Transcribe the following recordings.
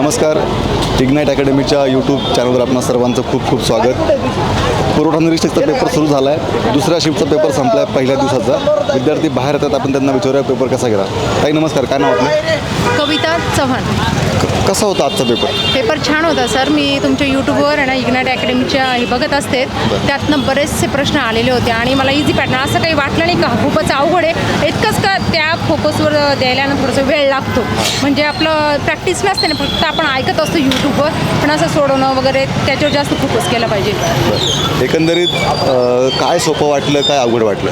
नमस्कार. Ignite अकॅडमीच्या YouTube चॅनलवर आपणा सर्वांचं खूप खूप स्वागत. पुरवठा निरीक्षकचा पेपर सुरू झाला आहे दुसऱ्या शिफ्टचा पेपर संपला आहे पहिल्या दिवसाचा. विद्यार्थी बाहेर येतात. आपण त्यांना विचारूया पेपर कसा गेला? ताई नमस्कार. काय नाव आपलं? कविता चव्हाण. कसा होता आजचा पेपर? पेपर छान होता सर. मी तुमच्या यूट्यूबवर आहे ना इग्नाट अकॅडमीच्या हे बघत असते. त्यातनं बरेचसे प्रश्न आलेले होते आणि मला इझी पॅटर्न असं काही वाटलं नाही का? खूपच अवघड आहे. इतकंच का त्या फोकसवर द्यायला ना थोडंसं वेळ लागतो. म्हणजे आपलं प्रॅक्टिस नसते ना फक्त आपण ऐकत असतो यूट्यूबवर पण असं सोडवणं वगैरे त्याच्यावर जास्त फोकस केला पाहिजे. एकंदरीत अ, काय सोपं वाटलं काय अवघड वाटलं?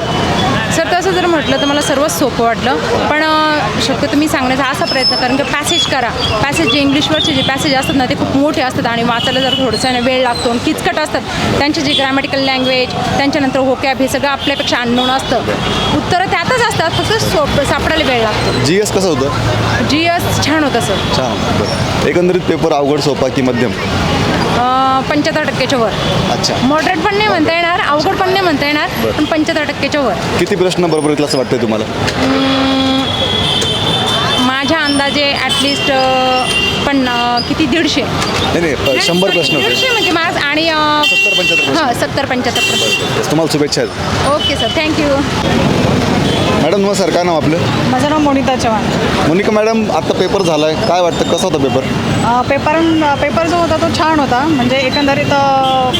सर तसं जर म्हटलं तर मला सर्वच सोपं वाटलं. पण अं, शक्यतो मी सांगण्याचा असा प्रयत्न कारण की पॅसेज करा. पॅसेज जे इंग्लिशवरचे जे पॅसेज असतात ना ते खूप मोठे असतात आणि वाचायला जर थोडंसं ना वेळ लागतो आणि किचकट असतात. त्यांचे जे ग्रॅमॅटिकल लँग्वेज त्यांच्यानंतर होकॅब हे सगळं आपल्यापेक्षा अननोन असतं. उत्तरं त्यातच असतात फक्त सोप सापडायला वेळ लागतो. जी एस कसं होतं? जी एस छान होतं सर. छान बरं. एकंदरीत पेपर अवघड सोपा की मध्यम? पंच्याहत्तर टक्क्याच्या वर. अच्छा. मॉडरेट पण नाही म्हणता येणार अवघड पण नाही म्हणता येणार. पण पंच्याहत्तर टक्क्याच्या वर. किती प्रश्न बरोबर येतील असं वाटतंय तुम्हाला? माझ्या अंदाजे ॲटलिस्ट किती? दीडशे. नाही शंभर प्रश्न होते. दीडशे म्हणजे माझ आणि अं, सत्तर पंच्याहत्तर प्रश्न. हां सत्तर पंच्याहत्तर प्रश्न. तुम्हाला शुभेच्छा आहेत. Okay sir. थँक्यू मॅडम नमस्कार. काय नाव आपलं? माझं नाव मोनिता चव्हाण. मोनिका मॅडम आता पेपर झाला आहे काय वाटतं? कसा होता पेपर? अ, पेपर पेपर जो होता तो छान होता. म्हणजे एकंदरीत अ,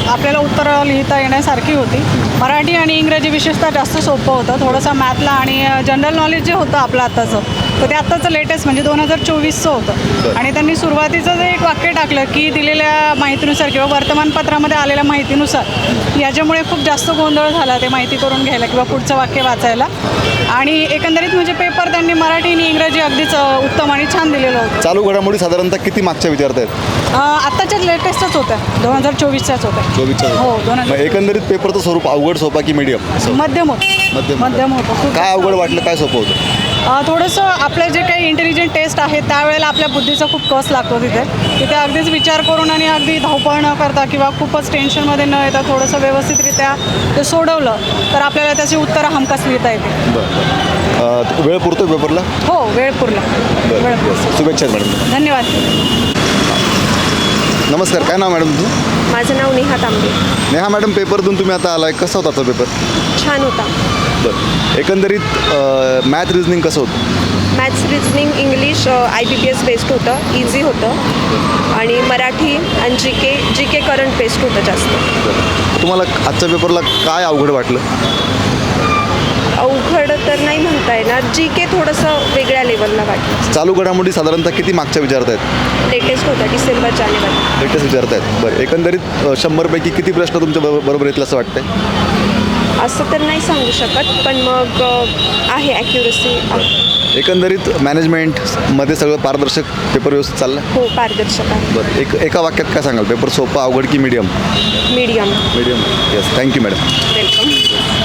आपल्याला उत्तरं लिहिता येण्यासारखी होती. मराठी आणि इंग्रजी विशेषतः जास्त सोपं होतं. थोडंसं मॅथला आणि जनरल नॉलेज जे होतं आपलं आत्ताचं तर ते आत्ताचं लेटेस्ट म्हणजे दोन हजार चोवीसचं होतं. आणि त्यांनी सुरुवातीचं जे एक वाक्य टाकलं की दिलेल्या माहितीनुसार किंवा वर्तमानपत्रामध्ये आलेल्या माहितीनुसार याच्यामुळे खूप जास्त गोंधळ झाला ते माहिती करून घ्यायला किंवा पुढचं वाक्य वाचायला. आणि एकंदरीत म्हणजे पेपर त्यांनी मराठी आणि इंग्रजी अगदीच उत्तम आणि छान दिलेलं होतं. चालू घडामोडी साधारणतः किती मागच्या विचारत आहेत? आत्ताच्या लेटेस्टच होत्या. दोन हजार चोवीसच्याच होत्या. चोवीसच्या हो दोन मग हजार एकंदरीत पेपरचं स्वरूप अवघड सोपा की मीडियम मध्यम होतं. मध्यम मध्यम होतं. खूप काय अवघड वाटलं काय सोपं होतं? अ, थोडंसं आपले जे काही इंटेलिजंट टेस्ट आहे त्यावेळेला आपल्या बुद्धीचा खूप कस लागतो तिथे. तिथे अगदीच विचार करून आणि अगदी धावपळ न करता किंवा खूपच टेन्शनमध्ये न येता थोडंसं व्यवस्थितरित्या ते सोडवलं तर आपल्याला त्याची उत्तरं हमखास लिहिता येते. वेळ पुरतो पेपरला? हो वेळ पुरला वेळ पुरला शुभेच्छा मॅडम. धन्यवाद. नमस्कार काय नाव मॅडम तुमचं? माझं नाव नेहा तांबे. नेहा मॅडम पेपरतून तुम्ही आता आलाय. कसा होता आजचा पेपर? छान होता. बरं. एकंदरीत मॅथ रिझनिंग कसं होतं? Maths reasoning English I B P S based होतं. इझी होतं. आणि मराठी आणि जी के जी के करंट बेस्ड होतं जास्त. तुम्हाला आजच्या पेपरला काय अवघड वाटलं? अवघड तर नाही म्हणता येणार. जी के थोडंसं वेगळ्या लेवलला वाटलं चालू घडामोडी साधारणतः किती मागच्या विचारत आहेत? लेटेस्ट होतं डिसेंबर जानेवारी लेटेस्ट विचारत आहेत. बरं एकंदरीत शंभरपैकी किती प्रश्न तुमच्या बरोबर बरोबर येतील असं वाटतंय? असं तर नाही सांगू शकत पण मग अ, आहे ॲक्युरसी एकंदरीत मॅनेजमेंटमध्ये सगळं पारदर्शक पेपर व्यवस्थित चाललं हो पारदर्शक आहे. बरं एक एका वाक्यात काय सांगाल? पेपर सोपा अवघड की medium medium medium yes thank you madam welcome